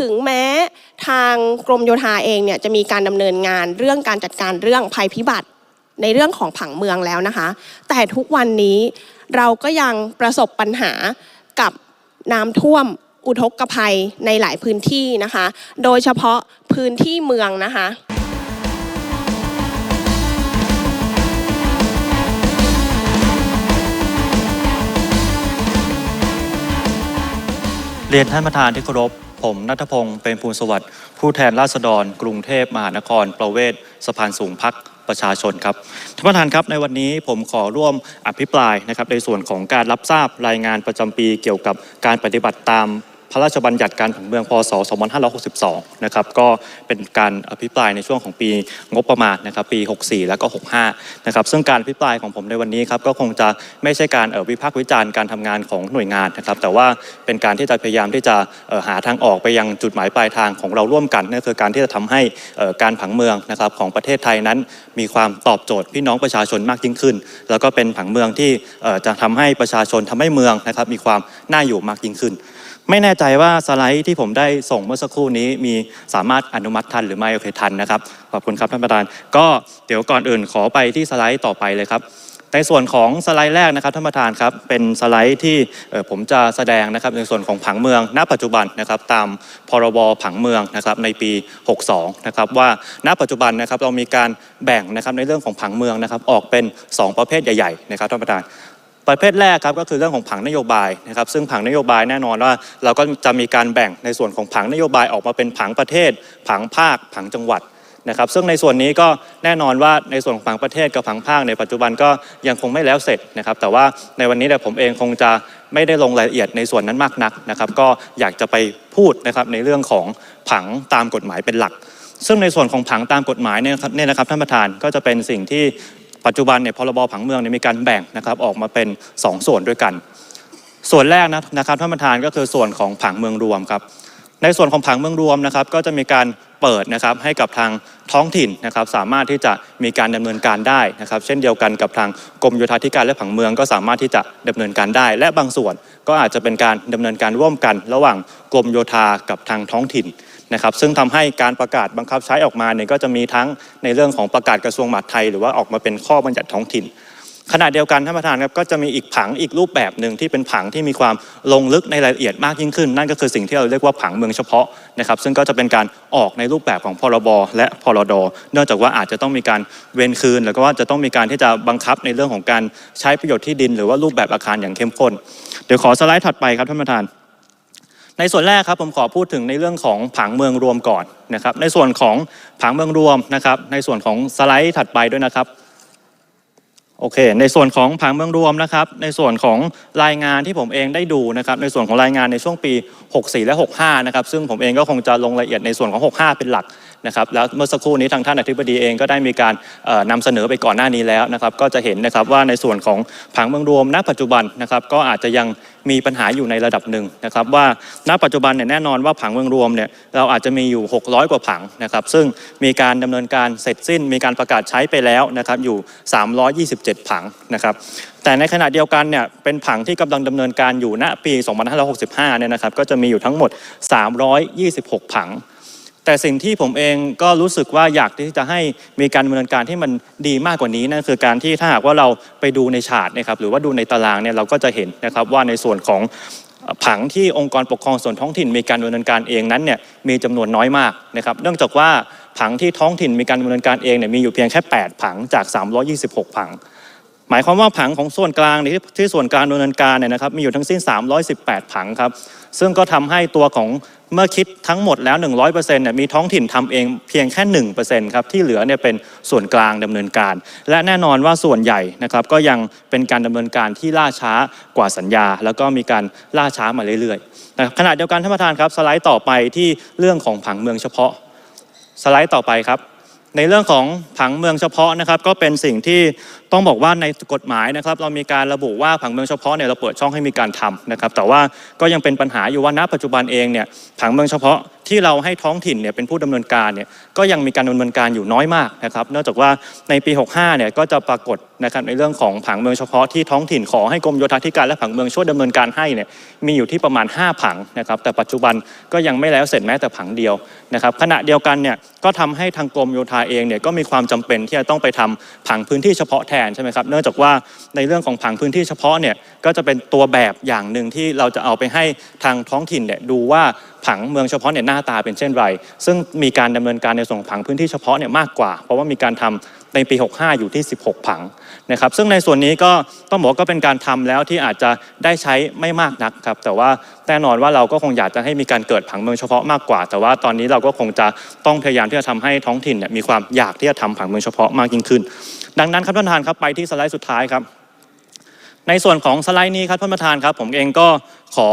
ถึงแม้ทางกรมโยธาเองเนี่ยจะมีการดำเนินงานเรื่องการจัดการเรื่องภัยพิบัติในเรื่องของผังเมืองแล้วนะคะ แต่ทุกวันนี้เราก็ยังประสบปัญหากับน้ำท่วมอุทกภัยในหลายพื้นที่นะคะ โดยเฉพาะพื้นที่เมืองนะคะเรียนท่านประธานที่เคารพ ผมนัทพงศ์เป็นภูลสวัสดิ์ผู้แทนราษฎร กรุงเทพมหานคร ประเวศสะพานสูงพักประชาชนครับท่านประธานครับในวันนี้ผมขอร่วมอภิปรายนะครับในส่วนของการรับทราบรายงานประจำปีเกี่ยวกับการปฏิบัติตาม พระราชบัญญัติการผังเมืองพศ 2562 นะครับก็เป็นการอภิปรายในช่วงของปีงบประมาณนะครับปี 64 แล้วก็ 65 นะครับซึ่งการอภิปรายของผมในวันนี้ครับก็คงจะไม่ใช่การวิพากษ์วิจารณ์การทำงานของหน่วยงานนะครับแต่ว่าเป็นการที่จะพยายามที่จะหาทางออกไปยังจุดหมายปลายทางของเราร่วมกันนั่นคือการที่จะทำให้การผังเมืองนะครับของประเทศไทยนั้น มีความตอบโจทย์พี่น้องประชาชนมากยิ่งขึ้น แล้วก็เป็นผังเมืองที่จะทำให้ประชาชนทำให้เมืองนะครับมีความน่าอยู่มากยิ่งขึ้น ไม่แน่ใจว่าสไลด์ที่ผมได้ส่งเมื่อสักครู่นี้มีสามารถอนุมัติทันหรือไม่โอเคทันนะครับขอบคุณครับท่านประธาน ก็เดี๋ยวก่อนอื่นขอไปที่สไลด์ต่อไปเลยครับในส่วนของสไลด์แรกนะครับท่านประธานครับเป็นสไลด์ที่ผมจะแสดงนะครับในส่วนของผังเมือง ณ ปัจจุบันนะครับตามพรบผังเมืองนะครับในปี 62 นะครับว่าณปัจจุบันนะครับเรามีการแบ่งนะครับในเรื่องของผังเมืองนะครับออกเป็น 2 ประเภทใหญ่ๆนะครับท่านประธาน ประเภทแรกครับก็คือเรื่องของผังนโยบายนะครับซึ่งผังนโยบายแน่นอนว่า เราก็จะมีการแบ่งในส่วนของผังนโยบายออกมาเป็นผังประเทศ ผังภาค ผังจังหวัดนะครับซึ่งในส่วนนี้ก็แน่นอนว่าในส่วนของผังประเทศกับผังภาคในปัจจุบันก็ยังคงไม่แล้วเสร็จนะครับแต่ว่าในวันนี้เนี่ยผมเองคงจะไม่ได้ลงรายละเอียดในส่วนนั้นมากนักนะครับก็อยากจะไปพูดนะครับในเรื่องของผังตามกฎหมายเป็นหลักซึ่งในส่วนของผังตามกฎหมายเนี่ยนะครับเนี่ยนะครับท่านประธานก็จะเป็นสิ่งที่ ปัจจุบันเนี่ยพรบผังเมืองเนี่ยมีการแบ่งนะครับออกมาเป็น 2 ส่วนด้วยกัน ส่วนแรกนะนะครับท่านประธานก็คือส่วนของผังเมืองรวมครับในส่วนของผังเมืองรวมนะครับก็จะมีการเปิดนะครับให้กับทางท้องถิ่นนะครับสามารถที่จะมีการดำเนินการได้นะครับเช่นเดียวกันกับทางกรมโยธาธิการและผังเมืองก็สามารถที่จะดำเนินการได้ และบางส่วนก็อาจจะเป็นการดำเนินการร่วมกัน ระหว่างกรมโยธากับทางท้องถิ่น นะครับซึ่งทำให้การประกาศบังคับใช้ออกมาเนี่ยก็จะมีทั้งในเรื่องของประกาศกระทรวงมหาดไทย หรือว่าออกมาเป็นข้อบัญญัติท้องถิ่น ขณะเดียวกันท่านประธานครับก็จะมีอีกผังอีกรูปแบบหนึ่งที่เป็นผังที่มีความลงลึกในรายละเอียดมากยิ่งขึ้น นั่นก็คือสิ่งที่เราเรียกว่าผังเมืองเฉพาะนะครับซึ่งก็จะเป็นการออกในรูปแบบของพรบและพรดเนื่องจากว่าอาจจะต้องมีการเว้นคืน แล้วก็ว่าจะต้องมีการที่จะบังคับในเรื่องของการใช้ประโยชน์ที่ดิน หรือว่ารูปแบบอาคารอย่างเข้มข้นเดี๋ยวขอสไลด์ถัดไปครับท่านประธาน ในส่วนแรกครับผมขอพูดถึงในเรื่องของผังเมืองรวมก่อนนะครับ ในส่วนของผังเมืองรวมนะครับ ในส่วนของสไลด์ถัดไปด้วยนะครับโอเค ในส่วนของผังเมืองรวมนะครับ ในส่วนของรายงานที่ผมเองได้ดูนะครับ ในส่วนของรายงานในช่วงปี 64 และ 65 นะครับ ซึ่งผมเองก็คงจะลงรายละเอียดในส่วนของ 65 เป็นหลัก นะครับแล้วเมื่อสักครู่นี้ทางท่านอธิบดีเองก็ได้มีการเอ่อนำเสนอไปก่อนหน้านี้แล้วนะครับก็จะเห็นนะครับว่าในส่วนของผังเมืองรวมณปัจจุบันนะครับก็อาจจะยังมีปัญหาอยู่ในระดับหนึ่งนะครับว่าณปัจจุบันเนี่ยแน่นอนว่าผังเมืองรวมเนี่ยเราอาจจะมีอยู่ 600 กว่าผังนะครับซึ่งมีการดำเนินการเสร็จสิ้น มีการประกาศใช้ไปแล้วนะครับอยู่ 327 ผังนะครับแต่ในขณะเดียวกันเนี่ยเป็นผังที่กำลังดำเนินการอยู่ณปี 2565 เนี่ยนะครับก็จะมีอยู่ทั้งหมด 326 ผัง แต่สิ่งที่ผมเองก็รู้สึกว่าอยากที่จะให้มีการดำเนินการที่มันดีมากกว่านี้นั่นคือการที่ถ้าหากว่าเราไปดูในฉาดนะครับหรือว่าดูในตารางเนี่ยเราก็จะเห็นนะครับว่าในส่วนของผังที่องค์กรปกครองส่วนท้องถิ่นมีการดำเนินการเองนั้นเนี่ยมีจำนวนน้อยมากนะครับเนื่องจากว่าผังที่ท้องถิ่นมีการดำเนินการเองเนี่ยมีอยู่เพียงแค่ 8 ผังจาก 326 ผัง หมายความว่าผังของส่วนกลางในที่ที่ส่วนกลางดำเนินการเนี่ยนะครับมีอยู่ทั้งสิ้น 318 ผังครับ ซึ่งก็ทำให้ตัวของเมื่อคิดทั้งหมดแล้ว 100%เนี่ยมีท้องถิ่นทำเองเพียงแค่ 1%ครับที่เหลือเนี่ยเป็นส่วนกลางดำเนินการ และแน่นอนว่าส่วนใหญ่นะครับก็ยังเป็นการดำเนินการที่ล่าช้ากว่าสัญญา แล้วก็มีการล่าช้ามาเรื่อยๆนะครับขณะเดียวกันท่านประธานครับสไลด์ต่อไปที่เรื่องของผังเมืองเฉพาะ สไลด์ต่อไปครับ ในเรื่องของผังเมืองเฉพาะนะครับ ก็เป็นสิ่งที่ต้องบอกว่าในกฎหมายนะครับ เรามีการระบุว่าผังเมืองเฉพาะเนี่ยเราเปิดช่องให้มีการทำนะครับ แต่ว่าก็ยังเป็นปัญหาอยู่ว่าณปัจจุบันเองเนี่ยผังเมืองเฉพาะ ที่เราให้ท้องถิ่นเนี่ยเป็นผู้ดำเนินการเนี่ยก็ยังมีการดำเนินการอยู่น้อยมากนะครับเนื่องจากว่าในปี 65เนี่ยก็จะปรากฏนะครับในเรื่องของผังเมืองเฉพาะที่ท้องถิ่นขอให้กรมโยธาธิการและผังเมืองช่วยดำเนินการให้เนี่ยมีอยู่ที่ประมาณ 5 ผังนะครับแต่ปัจจุบันก็ยังไม่แล้วเสร็จแม้แต่ผังเดียวนะครับขณะเดียวกันเนี่ยก็ทำให้ทางกรมโยธาเองเนี่ยก็มีความจำเป็นที่จะต้องไปทำผังพื้นที่เฉพาะแทนใช่ไหมครับเนื่องจากว่าในเรื่องของผังพื้นที่เฉพาะเนี่ยก็จะเป็นตัวแบบอย่างหนึ่งที่เราจะเอาไปให้ทางท้องถิ่นเนี่ยดูว่า ผังเมืองเฉพาะเนี่ยหน้าตาเป็นเช่นไร ซึ่งมีการดำเนินการในส่วนของผังพื้นที่เฉพาะเนี่ยมากกว่า เพราะว่ามีการทำในปี 65 อยู่ที่ 16 ผังนะครับซึ่งในส่วนนี้ก็ต้องบอกก็เป็นการทำแล้วที่อาจจะได้ใช้ไม่มากนักครับแต่ว่าแน่นอนว่าเราก็คงอยากจะให้มีการเกิดผังเมืองเฉพาะมากกว่า แต่ว่าตอนนี้เราก็คงจะต้องพยายามที่จะทำให้ท้องถิ่นเนี่ยมีความอยากที่จะทำผังเมืองเฉพาะมากยิ่งขึ้น ดังนั้นครับท่านประธานครับไปที่สไลด์สุดท้ายครับ ในส่วนของสไลด์นี้ครับท่านประธานครับ ผมเองก็ขอ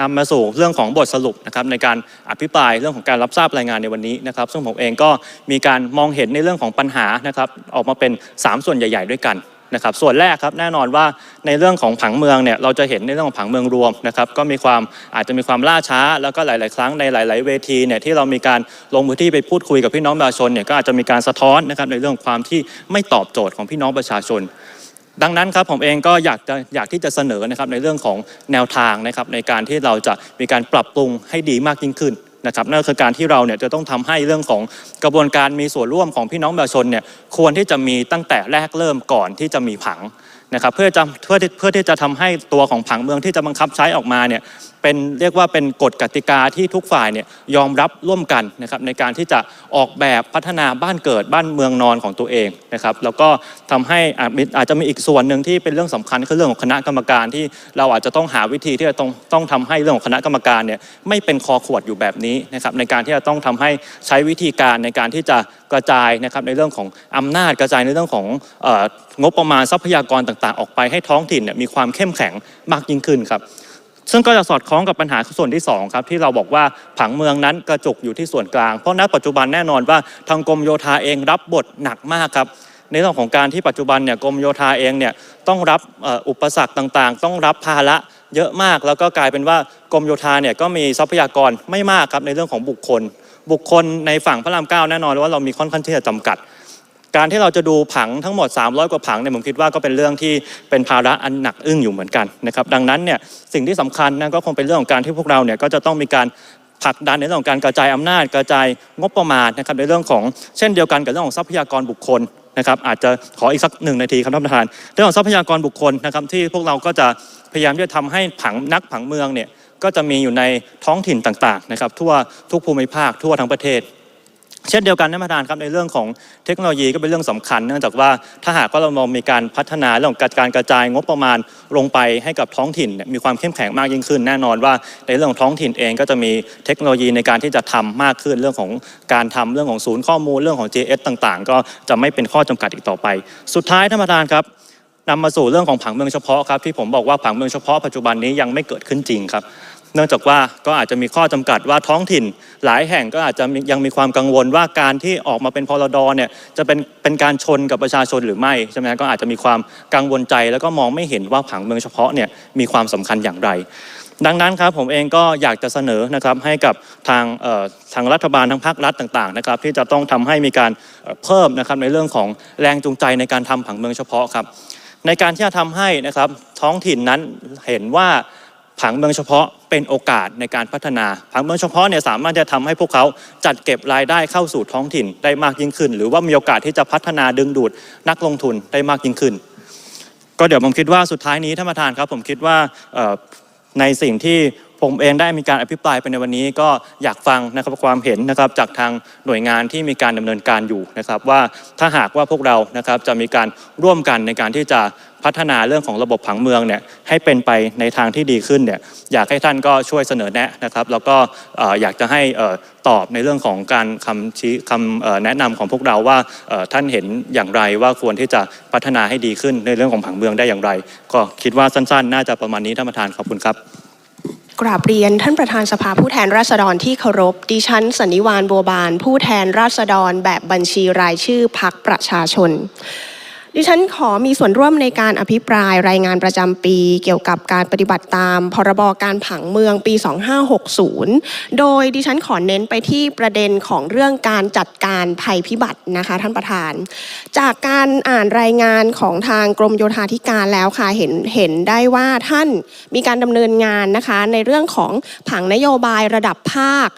นำมาสู่เรื่องของบทสรุปนะครับในการอภิปรายเรื่องของการรับทราบรายงานในวันนี้นะครับ ซึ่งผมเองก็มีการมองเห็นในเรื่องของปัญหานะครับออกมาเป็น 3 ส่วนใหญ่ ๆ ด้วยกันนะครับส่วนแรกครับแน่นอนว่าในเรื่องของผังเมืองเนี่ยเราจะเห็นในเรื่องของผังเมืองรวมนะครับก็มีความอาจจะมีความล่าช้า แล้วก็หลาย ๆ ครั้งในหลาย ๆ เวทีเนี่ยที่เรามีการลงพื้นที่ไปพูดคุยกับพี่น้องประชาชนเนี่ยก็อาจจะมีการสะท้อนนะครับในเรื่องของความที่ไม่ตอบโจทย์ของพี่น้องประชาชน ดังนั้นครับผมเองก็อยากจะอยากที่จะเสนอนะครับในเรื่องของแนวทางนะครับในการที่เราจะมีการปรับปรุงให้ดีมากยิ่งขึ้นนะครับนั่นคือการที่เราเนี่ยจะต้องทำให้เรื่องของกระบวนการมีส่วนร่วมของพี่น้องประชาชนเนี่ยควรที่จะมีตั้งแต่แรกเริ่มก่อนที่จะมีผัง นะครับเพื่อจะเพื่อเพื่อที่จะทำให้ตัวของผังเมืองที่จะบังคับใช้ออกมาเนี่ยเป็นเรียกว่าเป็นกฎกติกาที่ทุกฝ่ายเนี่ยยอมรับร่วมกันนะครับในการที่จะออกแบบพัฒนาบ้านเกิดบ้านเมืองนอนของตัวเองนะครับแล้วก็ทำให้อาจมีอาจจะมีอีกส่วนหนึ่งที่เป็นเรื่องสำคัญคือเรื่องของคณะกรรมการที่เราอาจจะต้องหาวิธีที่จะต้องต้องทำให้เรื่องของคณะกรรมการเนี่ยไม่เป็นคอขวดอยู่แบบนี้นะครับในการที่จะต้องทำให้ใช้วิธีการในการที่จะกระจายนะครับในเรื่องของอำนาจกระจายในเรื่องของงบประมาณทรัพยากรต่างๆ ออกไปให้ท้องถิ่นมีความเข้มแข็งมากยิ่งขึ้นครับซึ่งก็จะสอดคล้องกับปัญหาส่วนที่2ครับที่เราบอกว่าผังเมืองนั้นกระจุกอยู่ที่ส่วนกลาง เพราะณปัจจุบันแน่นอนว่าทางกรมโยธาเองรับบทหนักมากครับ ในเรื่องของการที่ปัจจุบันเนี่ยกรมโยธาเองเนี่ยต้องรับอุปสรรคต่างๆ ต้องรับภาระเยอะมาก แล้วก็กลายเป็นว่ากรมโยธาเนี่ยก็มีทรัพยากรไม่มากครับในเรื่องของบุคคล บุคคลในฝั่งพระรามเก้าแน่นอนว่าเรามีค่อนข้างที่จะจำกัด การที่เราจะดูผังทั้งหมด 300 กว่าผังเนี่ยผมคิดว่าก็เป็นเรื่องที่เป็นภาระอันหนักอึ้งอยู่เหมือนกันนะครับดังนั้นเนี่ยสิ่งที่สำคัญนั่นก็คงเป็นเรื่องของการที่พวกเราเนี่ยก็จะต้องมีการผลักดันในเรื่องของการกระจายอำนาจกระจายงบประมาณนะครับในเรื่องของเช่นเดียวกันกับเรื่องของทรัพยากรบุคคลนะครับอาจจะขออีกสักหนึ่งนาทีครับท่านประธาน เรื่องของทรัพยากรบุคคลนะครับที่พวกเราก็จะพยายามที่จะทำให้ผังนักผังเมืองเนี่ยก็จะมีอยู่ในท้องถิ่นต่างๆนะครับทั่วทุกภูมิภาคทั่วทั้งประเทศ เช่นเดียวกันท่านประธานครับในเรื่องของเทคโนโลยีก็เป็นเรื่องสำคัญ เนื่องจากว่าถ้าหากว่าเรามองมีการพัฒนาเรื่องการกระจายงบประมาณลงไปให้กับท้องถิ่นมีความเข้มแข็งมากยิ่งขึ้น แน่นอนว่าในเรื่องของท้องถิ่นเองก็จะมีเทคโนโลยีในการที่จะทำมากขึ้นเรื่องของการทำเรื่องของศูนย์ข้อมูลเรื่องของ GS ต่างๆ ก็จะไม่เป็นข้อจำกัดอีกต่อไป สุดท้ายท่านประธานครับนำมาสู่เรื่องของผังเมืองเฉพาะครับที่ผมบอกว่าผังเมืองเฉพาะปัจจุบันนี้ยังไม่เกิดขึ้นจริงครับ นื่องจากว่าก็อาจจะมีข้อจำกัดว่าท้องถิ่น หลายแห่งก็อาจจะยังมีความกังวลว่าการที่ออกมาเป็นพรดเนี่ยจะเป็นเป็นการชนกับประชาชนหรือไม่ใช่ไหมก็อาจจะมีความกังวลใจ แล้วก็มองไม่เห็นว่าผังเมืองเฉพาะเนี่ยมีความสำคัญอย่างไร ดังนั้นครับผมเองก็อยากจะเสนอนะครับให้กับทางทางรัฐบาลทางภาครัฐต่างๆนะครับที่จะต้องทำให้มีการเอ่อเพิ่มนะครับในเรื่องของแรงจูงใจในการทำผังเมืองเฉพาะครับในการที่จะทำให้นะครับท้องถิ่นนั้นเห็นว่า ผังเมืองเฉพาะเป็นโอกาสในการพัฒนา ผังเมืองเฉพาะเนี่ยสามารถจะทำให้พวกเขาจัดเก็บรายได้เข้าสู่ท้องถิ่นได้มากยิ่งขึ้น หรือว่ามีโอกาสที่จะพัฒนาดึงดูดนักลงทุนได้มากยิ่งขึ้น ก็เดี๋ยวผมคิดว่าสุดท้ายนี้ท่านประธานครับ ผมคิดว่าในสิ่งที่ผมเองได้มีการอภิปรายไปในวันนี้ก็อยากฟังนะครับความเห็นนะครับจากทางหน่วยงานที่มีการดำเนินการอยู่นะครับว่าถ้าหากว่าพวกเรานะครับจะมีการร่วมกันในการที่จะ พัฒนาเรื่องของระบบผังเมืองเนี่ยให้เป็นไปในทางที่ดีขึ้นเนี่ยอยากให้ท่านก็ช่วยเสนอแนะนะครับ แล้วก็อยากจะให้ตอบในเรื่องของการคำชี้คำแนะนำของพวกเราว่าท่านเห็นอย่างไรว่าควรที่จะพัฒนาให้ดีขึ้นในเรื่องของผังเมืองได้อย่างไร ก็คิดว่าสั้นๆ น่าจะประมาณนี้ท่านประธานขอบคุณครับกราบเรียนท่านประธานสภาผู้แทนราษฎรที่เคารพ ดิฉันสันนิวานบัวบาน ผู้แทนราษฎรแบบบัญชีรายชื่อพักประชาชน ดิฉันขอมีส่วนร่วมในการอภิปรายรายงานประจำปี เกี่ยวกับการปฏิบัติตาม พรบการผังเมืองปี 2560 โดยดิฉันขอเน้นไปที่ประเด็นของเรื่องการจัดการภัยพิบัตินะคะท่านประธาน จากการอ่านรายงานของทางกรมโยธาธิการแล้วค่ะเห็นเห็นได้ว่าท่านมีการดำเนินงานนะคะในเรื่องของผังนโยบายระดับภาค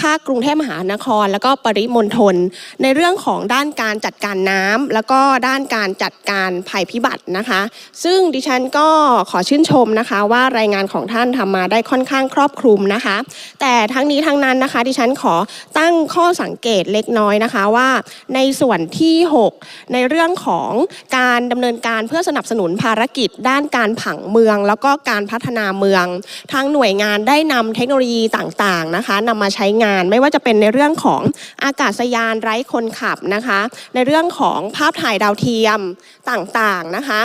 ภาคกรุงเทพมหานคร แล้วก็ปริมณฑลในเรื่องของด้านการจัดการน้ำแล้วก็ด้านการจัดการภัยพิบัตินะคะ ซึ่งดิฉันก็ขอชื่นชมนะคะ ว่ารายงานของท่านทำมาได้ค่อนข้างครอบคลุมนะคะ แต่ทั้งนี้ทั้งนั้นนะคะ ดิฉันขอตั้งข้อสังเกตเล็กน้อยนะคะว่า ในส่วนที่ 6 ในเรื่องของการดำเนินการเพื่อสนับสนุนภารกิจ ด้านการผังเมือง แล้วก็การพัฒนาเมือง ทางหน่วยงานได้นำเทคโนโลยีต่างๆนะคะนำมาใช้งาน ไม่ว่าจะเป็นในเรื่องของอากาศยานไร้คนขับนะคะ ในเรื่องของภาพถ่ายดาวเทียมต่างๆนะคะ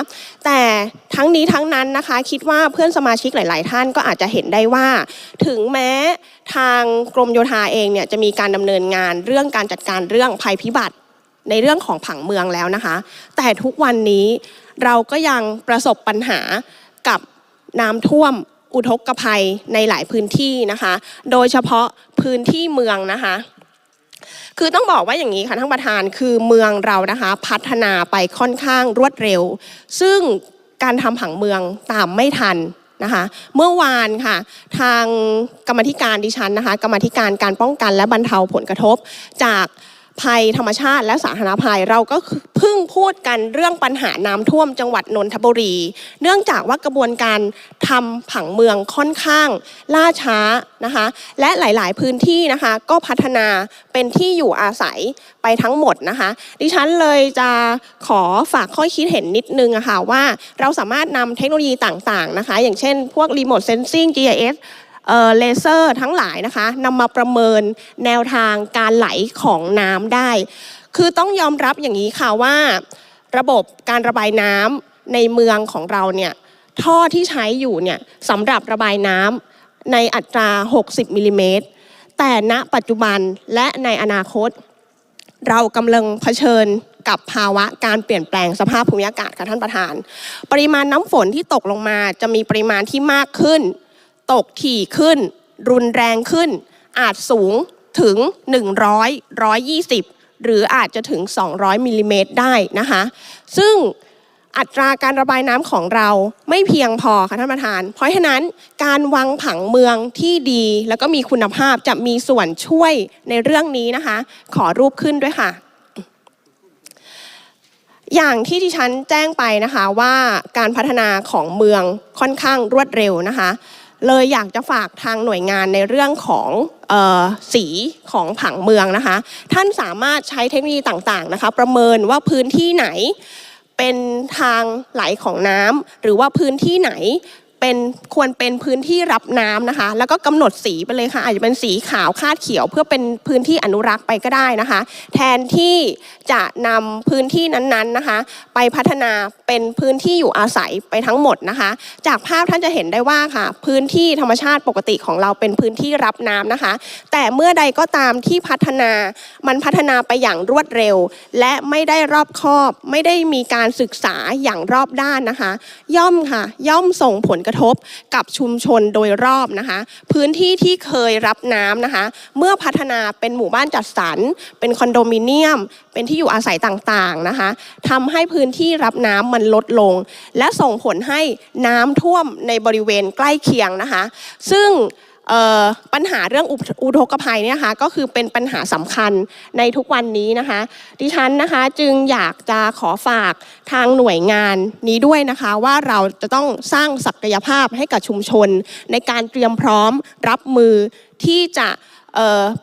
แต่ทั้งนี้ทั้งนั้นนะคะคิดว่าเพื่อนสมาชิกหลาย ๆ ท่านก็อาจจะเห็นได้ว่า ถึงแม้ทางกรมโยธาเองเนี่ยจะมีการดำเนินงานเรื่องการจัดการเรื่องภัยพิบัติในเรื่องของผังเมืองแล้วนะคะ แต่ทุกวันนี้เราก็ยังประสบปัญหากับน้ำท่วม อุทกภัยในหลายพื้นที่นะคะ โดยเฉพาะพื้นที่เมืองนะคะ คือต้องบอกว่าอย่างนี้ค่ะท่านประธานคือเมืองเรานะคะ พัฒนาไปค่อนข้างรวดเร็ว ซึ่งการทำผังเมืองตามไม่ทันนะคะเมื่อวานค่ะ ทางกรรมธิการดิฉันนะคะ กรรมธิการการป้องกันและบรรเทาผลกระทบจาก ภัยธรรมชาติและสาธารณภัย เราก็เพิ่งพูดกันเรื่องปัญหาน้ำท่วมจังหวัดนนทบุรี เนื่องจากว่ากระบวนการทำผังเมืองค่อนข้างล่าช้านะคะ และหลาย ๆ พื้นที่นะคะก็พัฒนาเป็นที่อยู่อาศัยไปทั้งหมดนะคะ ดิฉันเลยจะขอฝากข้อคิดเห็นนิดนึงอะค่ะว่าเราสามารถนำเทคโนโลยีต่าง ๆ นะคะ อย่างเช่นพวก Remote Sensing GIS เลเซอร์ทั้งหลายนะคะนำมาประเมินแนวทางการไหลของน้ำได้ คือต้องยอมรับอย่างนี้ค่ะว่า ระบบการระบายน้ำในเมืองของเราเนี่ยท่อที่ใช้อยู่เนี่ยสำหรับระบายน้ำในอัตรา 60 มิลลิเมตร แต่ณปัจจุบันและในอนาคต เรากำลังเผชิญกับภาวะการเปลี่ยนแปลงสภาพภูมิอากาศค่ะท่านประธาน ปริมาณน้ำฝนที่ตกลงมาจะมีปริมาณที่มากขึ้น ตกถี่ขึ้น รุนแรงขึ้น อาจสูงถึง 100 120 หรืออาจจะถึง 200มิลลิเมตรได้นะคะ ซึ่งอัตราการระบายน้ำของเราไม่เพียงพอค่ะท่านประธาน เพราะฉะนั้นการวางผังเมืองที่ดี แล้วก็มีคุณภาพจะมีส่วนช่วยในเรื่องนี้นะคะ ขอรูปขึ้นด้วยค่ะ อย่างที่ที่ฉันแจ้งไปนะคะว่าการพัฒนาของเมืองค่อนข้างรวดเร็วนะคะ เลยอยากจะฝากทางหน่วยงานในเรื่องของออสีของผังเมืองนะคะ ท่านสามารถใช้เทคโนโลยีต่างๆนะคะ ประเมินว่าพื้นที่ไหนเป็นทางไหลของน้ำหรือว่าพื้นที่ไหน เป็นควรเป็นพื้นที่รับน้ำนะคะ แล้วก็กำหนดสีไปเลยค่ะ อาจจะเป็นสีขาวคาดเขียว เพื่อเป็นพื้นที่อนุรักษ์ไปก็ได้นะคะ แทนที่จะนำพื้นที่นั้นๆนะคะ ไปพัฒนาเป็นพื้นที่อยู่อาศัยไปทั้งหมดนะคะ จากภาพท่านจะเห็นได้ว่าค่ะ พื้นที่ธรรมชาติปกติของเราเป็นพื้นที่รับน้ำนะคะ แต่เมื่อใดก็ตามที่พัฒนามันพัฒนาไปอย่างรวดเร็ว และไม่ได้รอบคอบ ไม่ได้มีการศึกษาอย่างรอบด้านนะคะ ย่อมค่ะ ย่อมส่งผลกระทบกับชุมชนโดยรอบนะคะ พื้นที่ที่เคยรับน้ำนะคะ เมื่อพัฒนาเป็นหมู่บ้านจัดสรร เป็นคอนโดมิเนียม เป็นที่อยู่อาศัยต่างๆนะคะทำให้พื้นที่รับน้ำมันลดลง และส่งผลให้น้ำท่วมในบริเวณใกล้เคียงนะคะ ซึ่ง ปัญหาเรื่องอุอทกภัยเนี่ยนะคะก็คือเป็นปัญหาสำคัญในทุกวันนี้นะคะ ดิฉันนะคะจึงอยากจะขอฝากทางหน่วยงานนี้ด้วยนะคะว่าเราจะต้องสร้างศักยภาพให้กับชุมชน ในการเตรียมพร้อมรับมือที่จะ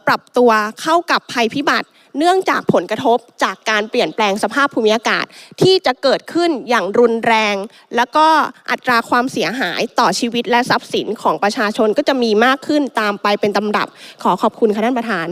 ปรับตัวเข้ากับภัยพิบัติ เนื่องจากผลกระทบจากการเปลี่ยนแปลงสภาพภูมิอากาศ ที่จะเกิดขึ้นอย่างรุนแรง แล้วก็อัตราความเสียหายต่อชีวิตและทรัพย์สินของประชาชนก็จะมีมากขึ้นตามไปเป็นตำดับ ขอขอบคุณค่ะท่านประธาน